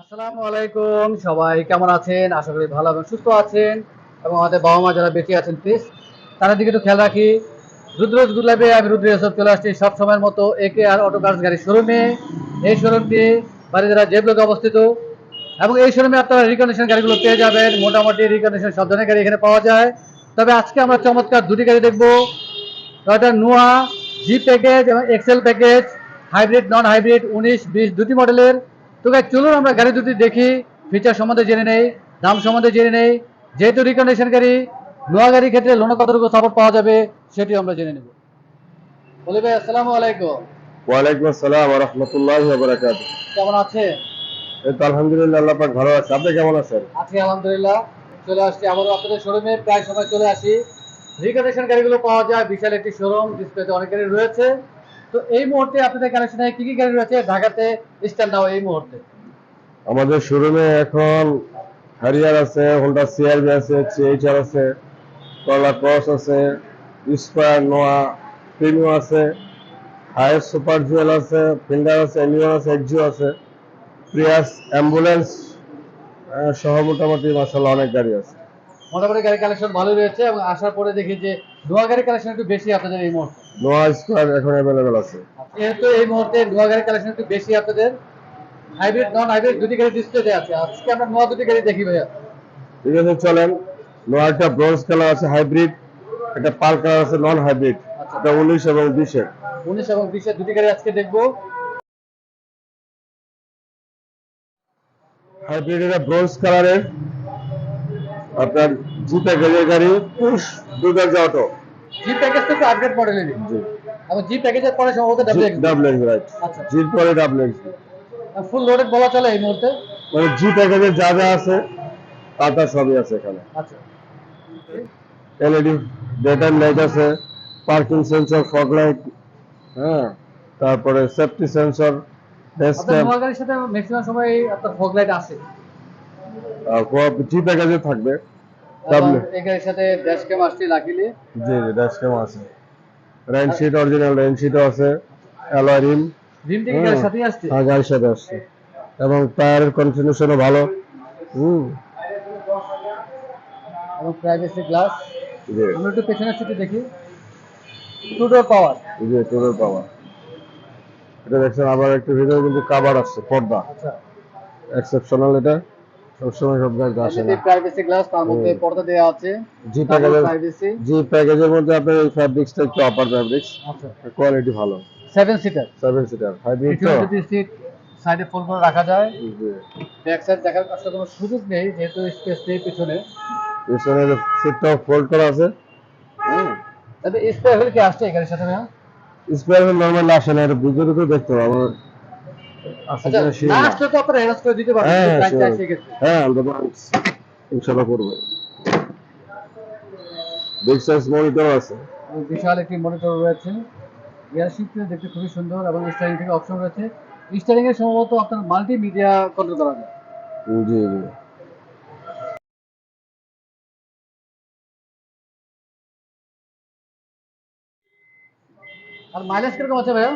আসসালামু আলাইকুম। সবাই কেমন আছেন? আশা করি ভালো এবং সুস্থ আছেন এবং আমাদের বাবা মা যারা বেঁচে আছেন প্লিজ তাদের দিকে একটু খেয়াল রাখি। রুদ্রজ গুলাবে আমি রুদ্র এসব চলে আসছি সব সময়ের মতো একে আর অটো কার্স গাড়ির শোরুমে এই শোরুমটি বাড়িদারা যে ব্লকে অবস্থিত। এবং এই শোরুমে আপনারা রিকন্ডিশন গাড়িগুলো পেয়ে যাবেন। মোটামুটি রিকন্ডিশন সব ধরনের গাড়ি এখানে পাওয়া যায়। তবে আজকে আমরা চমৎকার দুটি গাড়ি দেখব। টয়টা নোয়া জি প্যাকেজ এবং X package hybrid non hybrid উনিশ, বিশ, দুটি মডেলের তো গাইজ চলুন আমরা গাড়ি দুটি দেখি। ফিচার সম্বন্ধে জেনে নেই দাম সম্বন্ধে জেনে নেই। যেহেতু রিকন্ডিশন গাড়ি নোয়া গাড়ির ক্ষেত্রে লোনে কতটুকু সাপোর্ট পাওয়া যাবে সেটি আমরা জেনে নেব। বলি ভাই আসসালামু আলাইকুম। ওয়ালাইকুম আসসালাম রহমতুল্লাহ বারাকাত কেমন আছেন? এই তো আলহামদুলিল্লাহ আল্লাহ পাক ভালো আছে। আপনি কেমন আছেন? আছি আলহামদুলিল্লাহ চলে আসছি আবারও আপনাদের শোরুমে প্রায় সময় চলে আসি। রিকন্ডিশন গাড়িগুলো পাওয়া যায় বিশাল একটি শোরুম ডিসপ্লেতে অনেক গাড়ি রয়েছে। তো এই মুহূর্তে আপনাদের কালেকশনে কি কি গাড়ি রয়েছে? ঢাকাতে স্ট্যান্ড নাও এই মুহূর্তে। আমাদের শোরুমে এখন হ্যারিয়ার আছে হোন্ডা সিআরবি আছে সিএইচআর আছে করলা ক্রস আছে স্কোয়ার নোয়া প্রিমিও আছে হায়ার সুপার জুয়েল আছে ফিল্ডার আছে এলিয়ন আছে এক্সিও আছে প্রিয়াস অ্যাম্বুলেন্স সহ মোটামুটি মাসাল্লাহ অনেক গাড়ি আছে। মোটামুটি গাড়ি কালেকশন ভালোই রয়েছে এবং আসার পরে দেখি যে নোয়া গাড়ি কালেকশন একটু বেশি আপনাদের এই মুহূর্তে। নোয়া স্কোয়ার এখন অ্যাভেলেবেল আছে। যেহেতু এই মুহূর্তে নোয়া গাড়ি কালেকশন একটু বেশি আপনাদের হাইব্রিড নন হাইব্রিড দুটি গাড়ি ডিসপ্লেতে আছে। আজকে আমরা নোয়া দুটি গাড়ি দেখি ভাইয়া। ঠিক আছে চলেন। নোয়া একটা ব্রোঞ্জ কালার আছে হাইব্রিড একটা পাল কালার আছে নন হাইব্রিড আচ্ছা। এটা উনিশ এবং বিশের। উনিশ এবং বিশের দুটি গাড়ি আজকে দেখব। হাইব্রিড এটা ব্রোঞ্জ কালারের আপনার জি প্যাকেজের গাড়ি পুশ দুটার যে অটো জি প্যাকেজ তো আপডেট মডেলেরই জি। এবং জি প্যাকেজের পরে সম্ভবত ডাব্লিউ ডাবল এক্স রাইট আচ্ছা। জির পরে ডাবল এক্স ফুল লোডেড বলা চলে এই মুহূর্তে? মানে জি প্যাকেজের যা যা আছে তা তা সবই আছে এখানে। আচ্ছা। এলইডি ডেটার লাইট আছে পার্কিং সেন্সর ফগ লাইট হ্যাঁ তারপরে সেফটি সেন্সর আপনার গাড়ির সাথে ম্যাক্সিমাম সময় আপনার ফগ লাইট আসে প্যাকেজে থাকবে। এবং ডাবল এই সাথে ড্যাশ ক্যাম আসছে লাকিলি জি জি ড্যাশ ক্যাম আছে। রেন শিট অরিজিনাল রেন শিটও আছে অ্যালয় রিম রিম থেকে গাড়ির সাথেই আসছে? হ্যাঁ গাড়ির সাথে আসছে। এবং টায়ারের কন্ডিশনও ভালো। হুম। এবং প্রাইভেসি গ্লাস আমরা একটু পেছনের সিটে দেখি। টু ডোর পাওয়ার জি টোটাল পাওয়া এটা দেখছেন আবার একটু ভিতরে কিন্তু কাবার আসছে পর্দা। আচ্ছা। এক্সেপশনাল এটা। সবসময় সব গাড়িতে আসে না। প্রাইভেসি গ্লাস তার মধ্যে পর্দা আছে। জি প্যাকেজের প্রাইভেসি জি প্যাকেজের মধ্যে আপনার এই ফ্যাব্রিক্সটা একটু আপার ফ্যাব্রিক্স আচ্ছা। কোয়ালিটি ভালো। Seven seater seven seater hybrid তো? সিট সাইডে করে রাখা যায়। ব্যাক সাইড দেখার আসলে কোনো সুযোগ নেই যেহেতু স্পেস নেই পিছনে। পিছনে সিটটাও ফোল্ড করা আছে। তবে হলে কি আসছে গাড়ির সাথে ভাইয়া? স্পেয়ার নর্মাল আসে না এটা ভিতরে তো দেখতে হবে। হ্যাঁ. এসে গেছে হ্যাঁ আমরা ইনশাল্লাহ করব। বিগ সাইজ মনিটর আছে বিশাল একটি মনিটর রয়েছে। দেখতে খুবই সুন্দর এবং স্টারিং থেকে অপশন রয়েছে। স্টারিং এর সম্ভবত আপনার মাল্টিমিডিয়া কন্ট্রোল করা যায়। জি জি। আর মাইলেজ কীরকম আছে ভাইয়া?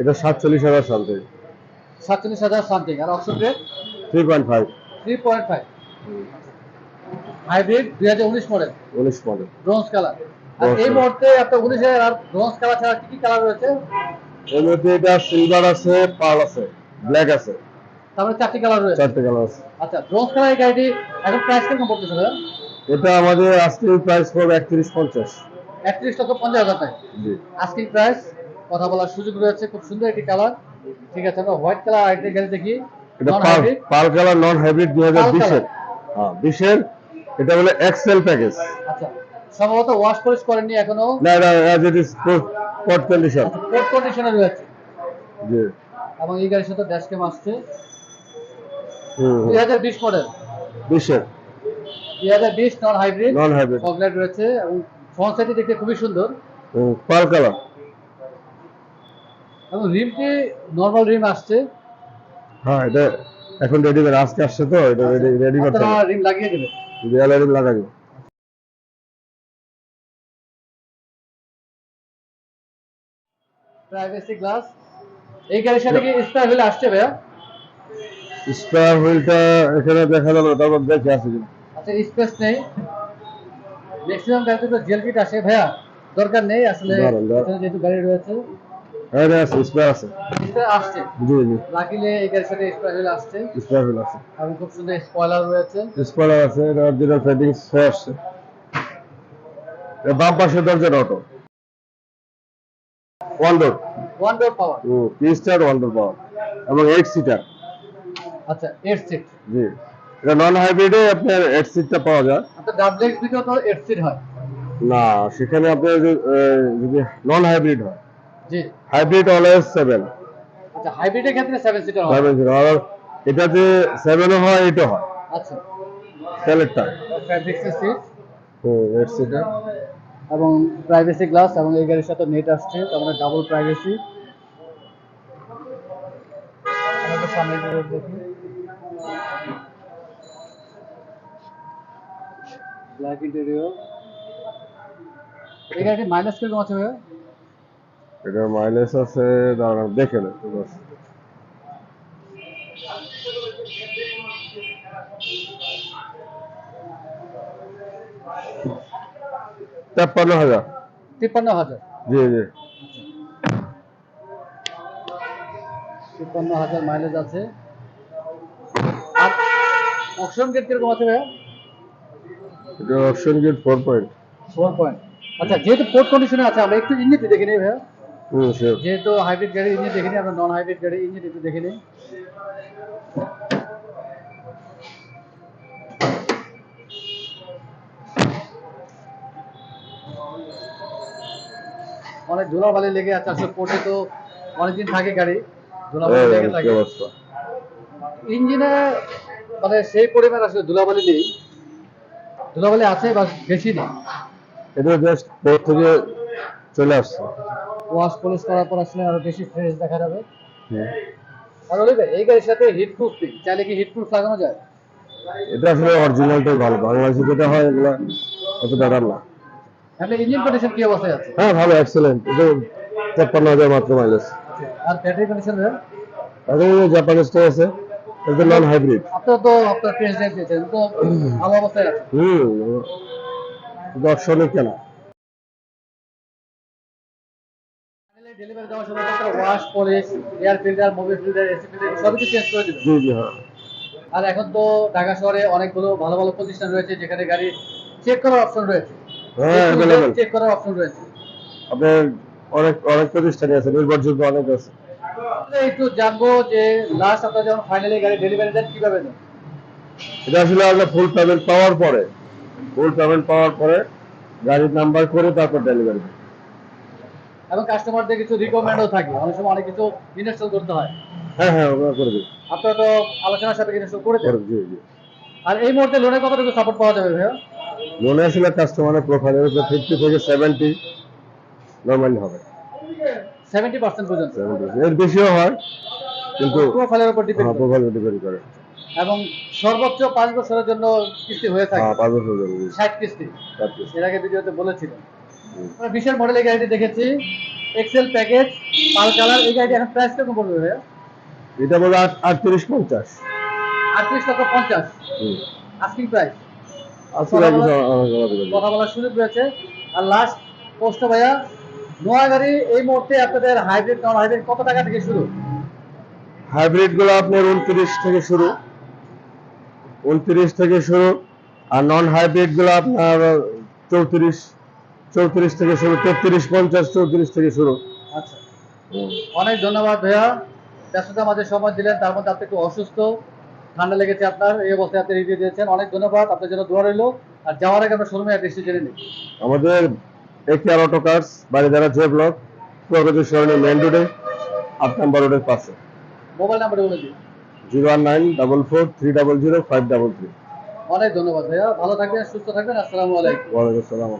এটা সাতচল্লিশ হাজার সামথিং। সাতচল্লিশ হাজার সামথিং আর three point five three point five hybrid দুই হাজার উনিশ মডেল উনিশ মডেল ব্রোঞ্জ কালার আর এই মুহূর্তে আপনার উনিশ হাজার আর ব্রোঞ্জ কালার ছাড়া কি কি কালার রয়েছে? এটা সিলভার আছে পার্ল আছে ব্ল্যাক আছে। তারপরে চারটি কালার রয়েছে। চারটে কালার আছে। আচ্ছা ব্রোঞ্জ কালার এই গাড়িটি এখন প্রাইস কীরকম পড়তেছে এটা আমাদের আজকের প্রাইস পড়বে একত্রিশ পঞ্চাশ। একত্রিশ লক্ষ পঞ্চাশ হাজার টাকা। আস্কিং প্রাইস কথা বলার সুযোগ রয়েছে খুব সুন্দর একটি কালার ঠিক আছে আমরা হোয়াইট কালার আরেকটি গাড়ি দেখি। এটা পার্ল কালার নন হাইব্রিড দুই হাজার Pearl বিশের। হ্যাঁ বিশের এটা হলো এক্সেল প্যাকেজ আচ্ছা সম্ভবত ওয়াশ পলিশ করেননি এখনও? না এটা as it is spot condition code কন্ডিশনে রয়েছে। জি। এবং এই গাড়ির সাথে ড্যাশ ক্যাম আসছে। হুম দুই হাজার বিশ মডেল বিশের। দুই হাজার বিশ non hybrid non hybrid fog light রয়েছে এবং ফ্রন্ট সাইডে দেখতে খুবই সুন্দর। পার্ল কালার এবং রিমটি নর্মাল রিম আসছে। হ্যাঁ এটা এখন রেডি করে আজকে আসছে তো এটা রেডি রেডি করতে হবে। রিম লাগিয়ে দেবেন। দেয়ালে রিম লাগাই দেবো। প্রাইভেসি গ্লাস এই গাড়ির সাথে কি স্পার হলে আসছে ভাইয়া? স্পেয়ার হুইলটা এখানে দেখা না, তারপর দেখে আসি। আচ্ছা স্পেস নেই। ম্যাক্সিমাম গাড়িতে তো জেল কিট আসে ভাইয়া। দরকার নেই আসলে যেহেতু গাড়ি রয়েছে। এখানে আছে স্পেয়ার আছে। স্পেয়ার আসছে? জি জি। এই গাড়ির সাথে স্পেয়ার হুইল আসছে। স্পেয়ার হুইল আছে এবং খুব সুন্দর স্পয়লার রয়েছে। স্পয়লার আছে এটা অরিজিনাল হয়ে আসছে। বাম পাশে দরজাটা auto one door one door power P star one door power এবং এইট সিটার আচ্ছা এইট সিট জি। এটা নন হাইব্রিডে আপনার এইট সিটটা পাওয়া যায়। আপনার ডাবল এক্স ভিডিও তো এইট সিট হয়। না সেখানে আপনার যদি নন হাইব্রিড হয় জি। হাইব্রিড অলওয়েজ সেভেন আচ্ছা হাইব্রিডের ক্ষেত্রে সেভেন সিটার হয় সেভেন জিরো আর এটাতে সেভেনও হয় এইটও হয়। আচ্ছা। তেলেরটা ফ্যাব্রিক্স সিট হুম এইট সিটার এবং প্রাইভেসি গ্লাস এবং এই গাড়ির সাথে নেট আসছে তার মানে ডাবল প্রাইভেসি আমাদের সামনে দিয়ে ব্ল্যাক ইন্টেরিয়র এই গাড়িটি মাইনাস কীরকম আছে ভাইয়া? এটার মাইলেজ আছে দাঁড়ান দেখে নেন তেপ্পান্ন হাজার। তিপ্পান্ন হাজার। জি জি। তিপ্পান্ন হাজার মাইলেজ আছে। আর অপশন গেট কীরকম আছে ভাইয়া? এটা option gate four point four point আচ্ছা যেহেতু পোর্ট কন্ডিশনে আছে আমরা একটু ইঞ্জিনটি দেখে নিই ভাইয়া। যেহেতু হাইব্রিড গাড়ি ইঞ্জিন দেখে নিই আমরা নন হাইব্রিড গাড়ি ইঞ্জিন একটু দেখে নিই। অনেক ধুলাবালি লেগে আছে আসলে পোর্টে তো অনেকদিন থাকে গাড়ি ধুলাবালি লেগে থাকে। ইঞ্জিনে মানে সেই পরিমাণ আসলে ধুলাবালি নেই। ধুলাবালি আছে বা বেশি নেই। এটা জাস্ট পোর্ট থেকে চলে আসছে। ওয়াশ পলিশ করার পর আসলে আরও বেশি ফ্রেশ দেখা যাবে। আর ভাই, এই গাড়ির সাথে হিট প্রুফ নেই চাইলে কি হিট প্রুফ লাগানো যায়? এটা আসলে অরিজিনালটাই ভালো। বাংলাদেশে যেটা হয় এগুলো অত ব্যাপার না। তাহলে ইঞ্জিন কন্ডিশন কি অবস্থায় আছে? হ্যাঁ ভালো এক্সেলেন্ট এটা তেপ্পান্ন হাজার মাত্র মাইলেজ আর ব্যাটারি কন্ডিশন আর এই জাপানিজটা আছে। এটা নন হাইব্রিড আপনার তো আপনার টেস্ট ড্রাইভ দিয়েছেন তো ভালো অবস্থায় আছে। হুম দর্শনে কেন। ডেলিভারি দেওয়ার সময় wash polish air filter Mobil filter AC filter সব কিছু চেঞ্জ করে দেবেন জি জি হ্যাঁ। আর এখন তো ঢাকা শহরে অনেকগুলো ভালো ভালো প্রতিষ্ঠান রয়েছে যেখানে গাড়ি চেক করার অপশন রয়েছে। হ্যাঁ অ্যাভেলেবেল চেক করার অপশন রয়েছে। আপনার অনেক অনেক প্রতিষ্ঠানই আছে নির্ভরযোগ্য অনেক আছে। একটু জানব যে লাস্ট আপনার যখন ফাইনালি গাড়ি ডেলিভারি দেন কীভাবে দেন? এটা আসলে আমরা ফুল পেমেন্ট পাওয়ার পরে ফুল পেমেন্ট পাওয়ার পরে গাড়ির নাম্বার করে তারপর ডেলিভারি এবং কাস্টমারদের কিছু রিকমেন্ডও থাকে। অনেক সময় অনেক কিছু ইনস্টল করতে হয়। হ্যাঁ হ্যাঁ আমরা করে দিই। আপনারা তো আলোচনার সাথে ইনস্টল করে জি জি। আর এই মুহূর্তে লোনের কতটুকু সাপোর্ট পাওয়া যাবে ভাইয়া? লোনে আসলে কাস্টমারের প্রোফাইলের উপর ফিফটি থেকে সেভেন্টি নর্মালি হবে। সেভেন্টি পার্সেন্ট পর্যন্ত। এর বেশিও হয় কিন্তু প্রোফাইলের উপর ডিপেন্ড হ্যাঁ প্রোফাইল ডিপেন্ড করে। এবং সর্বোচ্চ পাঁচ বছরের জন্য কিস্তি হয়ে থাকে। হ্যাঁ পাঁচ বছর জন্য। ষাট কিস্তি। এর আগে ভিডিওতে বলেছিলেন আমরা বিশের মডেলের গাড়িটি দেখেছি। এক্সেল প্যাকেজ পাল কালার এই গাড়িটি এখন প্রাইস কীরকম পড়বে ভাইয়া? এটা বলে আটত্রিশ পঞ্চাশ। আটত্রিশ লক্ষ পঞ্চাশ। Asking price. কথা বলার সুযোগ রয়েছে। আর লাস্ট পোস্ট ভাইয়া নোয়া গাড়ি এই মুহূর্তে আপনাদের হাইব্রিড নন হাইব্রিড কত টাকা থেকে শুরু? হাইব্রিডগুলো আপনার উনত্রিশ থেকে শুরু। উনত্রিশ থেকে শুরু। আর নন হাইব্রিডগুলো আপনার চৌত্রিশ চৌত্রিশ থেকে শুরু তেত্রিশ পঞ্চাশ চৌত্রিশ থেকে শুরু। আচ্ছা। অনেক ধন্যবাদ ভাইয়া। ব্যস্ততার মাঝে সময় দিলেন তার মধ্যে আপনি একটু অসুস্থ ঠান্ডা লেগেছে আপনার এই অবস্থায় আপনি রিভিউ দিয়েছেন। অনেক ধন্যবাদ আপনার জন্য দোয়া রইল। আর যাওয়ার আগে আমরা শোরুমে অ্যাড্রেসটি জেনে নিই। আমাদের AKR auto cars Baridhara J block Pragati Sarani main রোডে আট নাম্বার রোডের পাশে। মোবাইল নাম্বার বলে দিই zero one nine double four three double zero five double three. অনেক ধন্যবাদ ভাইয়া। ভালো থাকবেন সুস্থ থাকবেন। আসসালামু আলাইকুম। ওয়ালাইকুম আসসালাম।